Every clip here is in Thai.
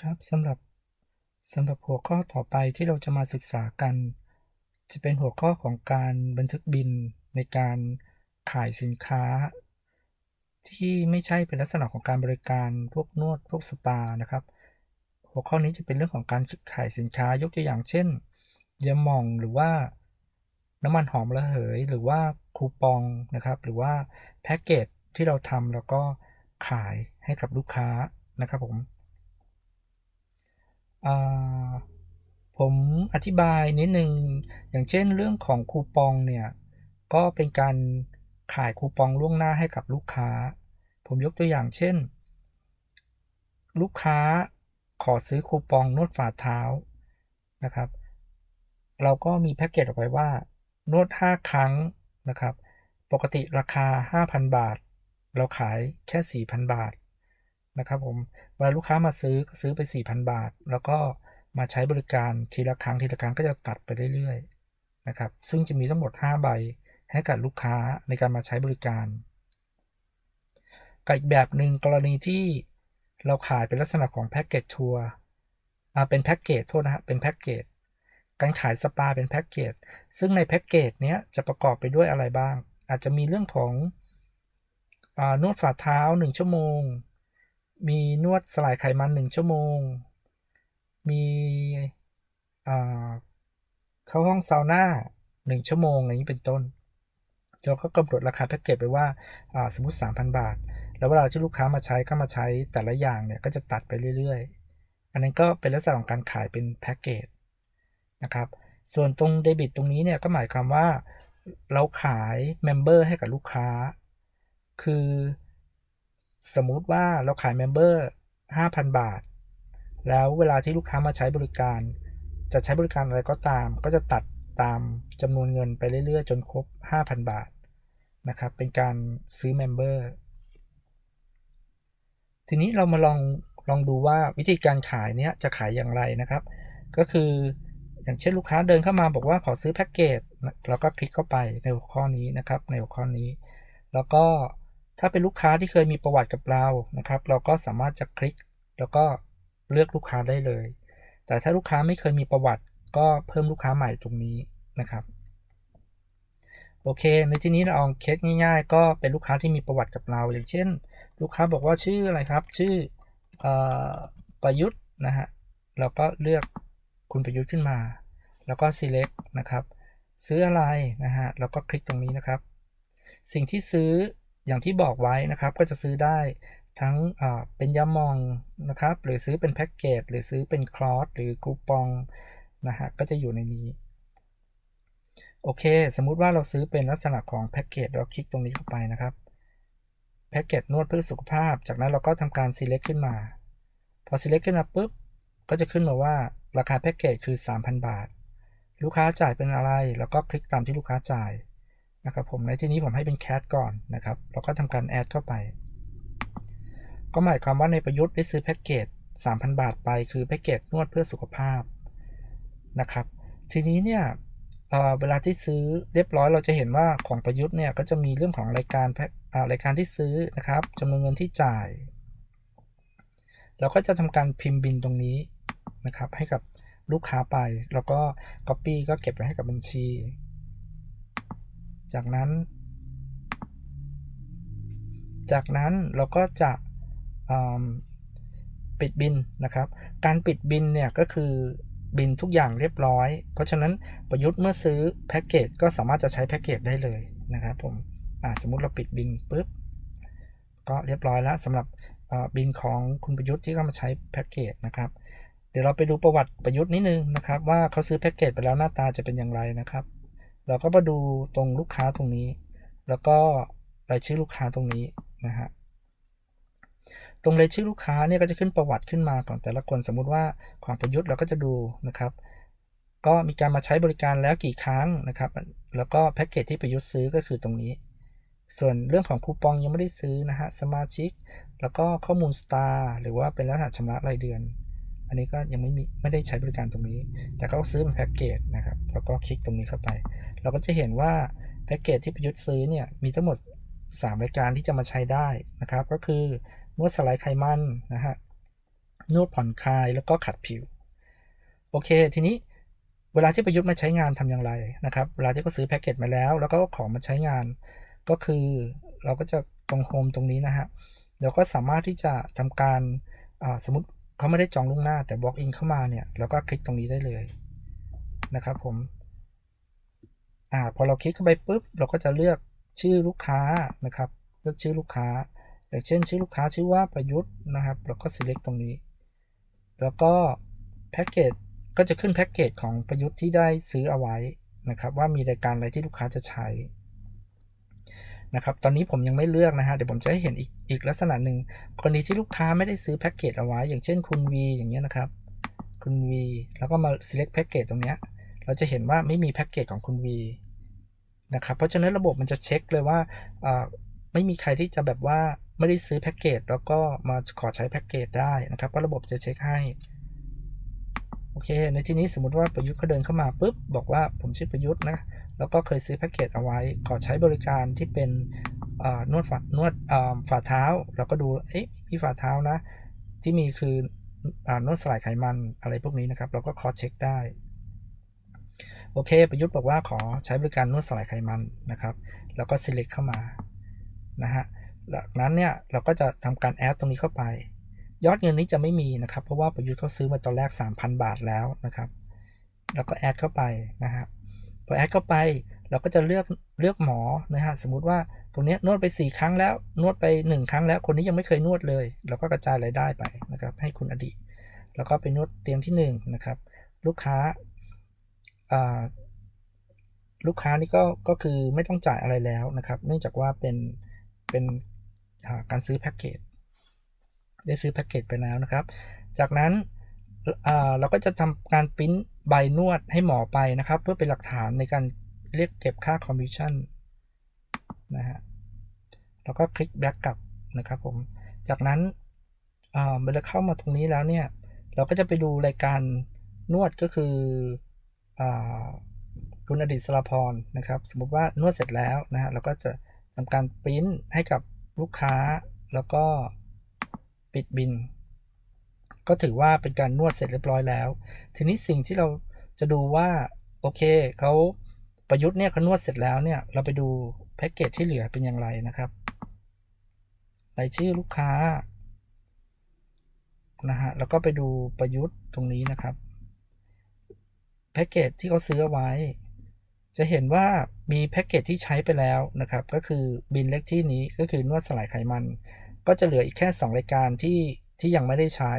ครับสำหรับสำหรับหัวข้อต่อไปที่เราจะมาศึกษากัน จะเป็นหัวข้อของการบันทึกบินในการขายสินค้า ที่ไม่ใช่เป็นลักษณะของการบริการพวกนวดพวกสปานะครับ หัวข้อนี้จะเป็นเรื่องของการขายสินค้ายกตัวอย่างเช่นยาหม่องหรือว่าน้ำมันหอมระเหย หรือว่าคูปองนะครับ หรือว่าแพ็กเกจที่เราทำแล้วก็ขายให้กับลูกค้านะครับผม ผมอธิบายนิดนึง อย่างเช่นเรื่องของคูปองเนี่ย ก็เป็นการขายคูปองล่วงหน้าให้กับลูกค้า ผมยกตัวอย่างเช่น ลูกค้าขอซื้อคูปองนวดฝ่าเท้านะครับ เราก็มีแพ็กเกจออกไว้ว่า นวด 5 ครั้งนะครับ ปกติราคา 5,000 บาท เราขายแค่ 4,000 บาทนะครับผม เวลาลูกค้ามาซื้อก็ซื้อไป 4,000 บาท แล้วก็มาใช้บริการทีละครั้งทีละครั้งก็จะตัดไปเรื่อยๆนะครับ ซึ่งจะมีทั้งหมด 5 ใบให้กับลูกค้าในการมาใช้บริการกับอีกแบบหนึ่งกรณีที่เราขายเป็นลักษณะของแพ็กเกจทัวร์เป็นแพ็กเกจโทษนะฮะเป็นแพ็กเกจการขายสปาเป็นแพ็กเกจ ซึ่งในแพ็กเกจนี้จะประกอบไปด้วยอะไรบ้าง อาจจะมีเรื่องของอนวดฝ่าเท้า 1 ชั่วโมง มีนวดสลายไขมัน1ชั่วโมง มีเข้าห้องซาวน่า1ชั่วโมงอย่างนี้เป็นต้น เราก็กำหนดราคาแพ็กเกจไปว่าสมมติ 3,000 บาท แล้วเวลาที่ลูกค้ามาใช้ก็มาใช้แต่ละอย่างเนี่ยก็จะตัดไปเรื่อยๆ อันนั้นก็เป็นลักษณะของการขายเป็นแพ็กเกจนะครับ ส่วนตรงเดบิตตรงนี้เนี่ยก็หมายความว่าเราขายเมมเบอร์ให้กับลูกค้า คือ สมมุติว่าเราขายเมมเบอร์5,000 บาท แล้วเวลาที่ลูกค้ามาใช้บริการ จะใช้บริการอะไรก็ตาม ก็จะตัดตามจำนวนเงินไปเรื่อยๆ จนครบ 5,000 บาทนะครับ เป็นการซื้อเมมเบอร์ทีนี้เรามาลองลองดูว่าวิธีการขายเนี้ยจะขายอย่างไรนะครับ ก็คืออย่างเช่นลูกค้าเดินเข้ามาบอกว่าขอซื้อแพ็กเกจเราก็คลิกเข้าไปในหัวข้อนี้นะครับ ในหัวข้อนี้ แล้วก็ ถ้าเป็นลูกค้าที่เคยมีประวัติกับเรานะครับ เราก็สามารถจะคลิก แล้วก็เลือกลูกค้าได้เลย แต่ถ้าลูกค้าไม่เคยมีประวัติ ก็เพิ่มลูกค้าใหม่ตรงนี้นะครับโอเค ในที่นี้เราเอาเคสง่ายๆ ก็เป็นลูกค้าที่มีประวัติกับเรา อย่างเช่น ลูกค้าบอกว่าชื่ออะไรครับ ชื่อประยุทธ์นะฮะเราก็เลือกคุณประยุทธ์ขึ้นมา แล้วก็ select นะครับ ซื้ออะไรนะฮะแล้วก็คลิกตรงนี้นะครับ สิ่งที่ซื้อ อย่างที่บอกไว้นะครับก็จะซื้อได้ทั้งเป็นยามองนะครับ หรือซื้อเป็นแพ็กเกจหรือซื้อเป็นคลอสหรือคูปองนะฮะก็จะอยู่ในนี้ โอเค สมมุติว่าเราซื้อเป็นลักษณะของแพ็กเกจเราคลิกตรงนี้เข้าไปนะครับแพ็กเกจนวดเพื่อสุขภาพ จากนั้นเราก็ทำการ select ขึ้นมา พอ select ขึ้นมาปุ๊บ ก็จะขึ้นมาว่าราคาแพ็กเกจคือ 3,000 บาท ลูกค้าจ่ายเป็นอะไร แล้วก็คลิกตามที่ลูกค้าจ่าย นะครับผมในที่นี้ผมให้เป็นแคทก่อนนะครับเราก็ทำการแอดเข้าไป ก็หมายความว่าในประยุทธ์ได้ซื้อแพ็กเกจ 3,000 บาทไปคือแพ็กเกจนวดเพื่อสุขภาพนะครับ ทีนี้เนี่ยเวลาที่ซื้อเรียบร้อยเราจะเห็นว่าของประยุทธ์เนี่ยก็จะมีเรื่องของรายการรายการที่ซื้อนะครับจำนวนเงินที่จ่าย เราก็จะทำการพิมพ์บินตรงนี้นะครับให้กับลูกค้าไป แล้วก็ Copy ก็เก็บไว้ให้กับบัญชี จากนั้น จากนั้นเราก็จะปิดบินนะครับ การปิดบินเนี่ยก็คือบินทุกอย่างเรียบร้อย เพราะฉะนั้นประยุทธ์เมื่อซื้อแพ็กเกจก็สามารถจะใช้แพ็กเกจได้เลยนะครับผมสมมุติเราปิดบินปุ๊บก็เรียบร้อยแล้วสำหรับบินของคุณประยุทธ์ที่เข้ามาใช้แพ็กเกจนะครับ เดี๋ยวเราไปดูประวัติประยุทธ์นิดนึงนะครับ ว่าเขาซื้อแพ็กเกจไปแล้วหน้าตาจะเป็นอย่างไรนะครับ เราก็มาดูตรงลูกค้าตรงนี้ แล้วก็รายชื่อลูกค้าตรงนี้นะฮะตรงรายชื่อลูกค้าเนี่ยก็จะขึ้นประวัติขึ้นมาของแต่ละคนสมมุติว่าของประยุทธ์เราก็จะดูนะครับ ก็มีการมาใช้บริการแล้วกี่ครั้งนะครับ แล้วก็แพ็กเกจที่ประยุทธ์ซื้อก็คือตรงนี้ ส่วนเรื่องของคูปองยังไม่ได้ซื้อนะฮะสมาชิก แล้วก็ข้อมูลสตาร์หรือว่าเป็นรหัสชำระรายเดือน อันนี้ก็ยังไม่มีไม่ได้ใช้บริการตรงนี้ แต่เขาซื้อเป็นแพ็กเกจนะครับ แล้วก็คลิกตรงนี้เข้าไป เราก็จะเห็นว่าแพ็กเกจที่ประยุทธ์ซื้อเนี่ยมีทั้งหมด 3 รายการที่จะมาใช้ได้นะครับ ก็คือนวดสไลด์ไขมันนะฮะนวดผ่อนคลายแล้วก็ขัดผิว โอเค ทีนี้เวลาที่ประยุทธ์มาใช้งานทำอย่างไรนะครับ เวลาที่เขาซื้อแพ็กเกจมาแล้ว แล้วก็ของมาใช้งาน ก็คือเราก็จะตรงโฮมตรงนี้นะฮะเราก็สามารถที่จะทำการสมมติ เขาไม่ได้จองล่วงหน้าแต่บล็อกอินเข้ามาเนี่ยเราก็คลิกตรงนี้ได้เลยนะครับผมอ่าพอเราคลิกเข้าไปปุ๊บเราก็จะเลือกชื่อลูกค้านะครับ เลือกชื่อลูกค้า อย่างเช่น ชื่อลูกค้าชื่อว่าประยุทธ์นะครับ เราก็ select ตรงนี้ แล้วก็แพ็กเกจก็จะขึ้นแพ็กเกจของประยุทธ์ที่ได้ซื้อเอาไว้นะครับ ว่ามีรายการอะไรที่ลูกค้าจะใช้ นะครับ ตอนนี้ผมยังไม่เลือกนะฮะ เดี๋ยวผมจะให้เห็นอีกอีกลักษณะหนึ่งกรณีที่ลูกค้าไม่ได้ซื้อแพ็กเกจเอาไว้ อย่างเช่นคุณ V อย่างเงี้ยนะครับ คุณ V แล้วก็มา select แพ็กเกจตรงเนี้ย เราจะเห็นว่าไม่มีแพ็กเกจของคุณ V นะครับ เพราะฉะนั้นระบบมันจะเช็คเลยว่าไม่มีใครที่จะแบบว่าไม่ได้ซื้อแพ็กเกจแล้วก็มาขอใช้แพ็กเกจได้นะครับเพราะระบบจะเช็คให้โอเค ในที่นี้สมมติว่าประยุทธ์เขาเดินเข้ามาปุ๊บบอกว่าผมชื่อประยุทธ์นะ แล้วก็เคยซื้อแพ็กเกจเอาไว้ ขอใช้บริการที่เป็นนวดฝ่านวดฝ่าเท้า เราก็ดูเอ๊ะมีฝ่าเท้านะ ที่มีคือนวดสลายไขมันอะไรพวกนี้นะครับ เราก็คอเช็คได้โอเค ประยุทธ์บอกว่าขอใช้บริการนวดสลายไขมันนะครับ แล้วก็ select เข้ามานะฮะจากนั้นเนี่ยเราก็จะทำการแอดตรงนี้เข้าไป ยอดเงินนี้จะไม่มีนะครับ เพราะว่าประยุทธ์เขาซื้อมาตอนแรก 3,000 บาทแล้วนะครับ แล้วก็แอดเข้าไปนะฮะ พอแอดเข้าไปเราก็จะเลือกเลือกหมอนะฮะสมมติว่าตรงนี้นวดไป 4 ครั้งแล้วนวดไป 1 ครั้งแล้วคนนี้ยังไม่เคยนวดเลยเราก็กระจายรายได้ไปนะครับให้คุณอดีตแล้วก็ไปนวดเตียงที่1นะครับลูกค้าลูกค้านี่ก็ก็คือไม่ต้องจ่ายอะไรแล้วนะครับเนื่องจากว่าเป็นเป็นการซื้อแพ็กเกจได้ซื้อแพ็กเกจไปแล้วนะครับ จากนั้น เราก็จะทำการปริ้นใบนวดให้หมอไปนะครับ เพื่อเป็นหลักฐานในการเรียกเก็บค่าคอมมิชชั่นนะฮะเราก็คลิกแบ็กกลับนะครับผมจากนั้นเมื่อเข้ามาตรงนี้แล้วเนี่ย เราก็จะไปดูรายการนวดก็คือคุณอดิศรพรนะครับ สมมติว่านวดเสร็จแล้วนะฮะเราก็จะทำการปริ้นให้กับลูกค้าแล้วก็ปิดบิน ก็ถือว่าเป็นการนวดเสร็จเรียบร้อยแล้ว ทีนี้สิ่งที่เราจะดูว่าโอเคเขาประยุทธ์เนี่ยเขานวดเสร็จแล้วเนี่ยเราไปดูแพ็กเกจที่เหลือเป็นอย่างไรนะครับรายชื่อลูกค้านะฮะแล้วก็ไปดูประยุทธ์ตรงนี้นะครับแพ็กเกจที่เขาซื้อไว้ จะเห็นว่ามีแพ็กเกจที่ใช้ไปแล้วนะครับ ก็คือบินเล็กที่นี้ก็คือนวดสลายไขมัน ก็จะเหลืออีกแค่ 2 รายการที่ที่ยังไม่ได้ใช้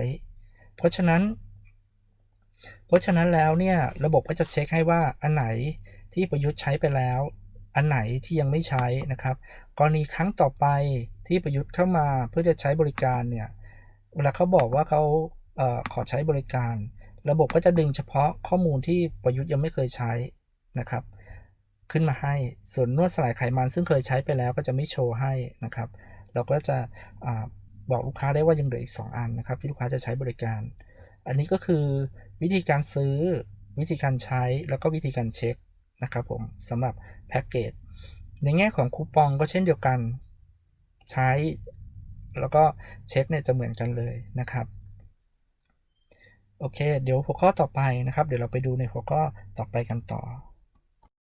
เพราะฉะนั้น เพราะฉะนั้นแล้วเนี่ยระบบก็จะเช็คให้ว่าอันไหนที่ประยุทธ์ใช้ไปแล้ว อันไหนที่ยังไม่ใช้นะครับ กรณีครั้งต่อไปที่ประยุทธ์เข้ามาเพื่อจะใช้บริการเนี่ยเวลาเขาบอกว่าเขาเออขอใช้บริการ ระบบก็จะดึงเฉพาะข้อมูลที่ประยุทธ์ยังไม่เคยใช้นะครับ ขึ้นมาให้ส่วนนวดสลายไขมันซึ่งเคยใช้ไปแล้วก็จะไม่โชว์ให้นะครับ เราก็จะ บอกลูกค้าได้ว่ายังเหลืออีก 2 อันนะครับ ที่ลูกค้าจะใช้บริการ อันนี้ก็คือวิธีการซื้อวิธีการใช้แล้วก็วิธีการเช็คนะครับผมสำหรับแพ็กเกจในแง่ของคูปองก็เช่นเดียวกันใช้ แล้วก็เช็คเนี่ยจะเหมือนกันเลยนะครับโอเค เดี๋ยวหัวข้อต่อไปนะครับ เดี๋ยวเราไปดูในหัวข้อต่อไปกันต่อ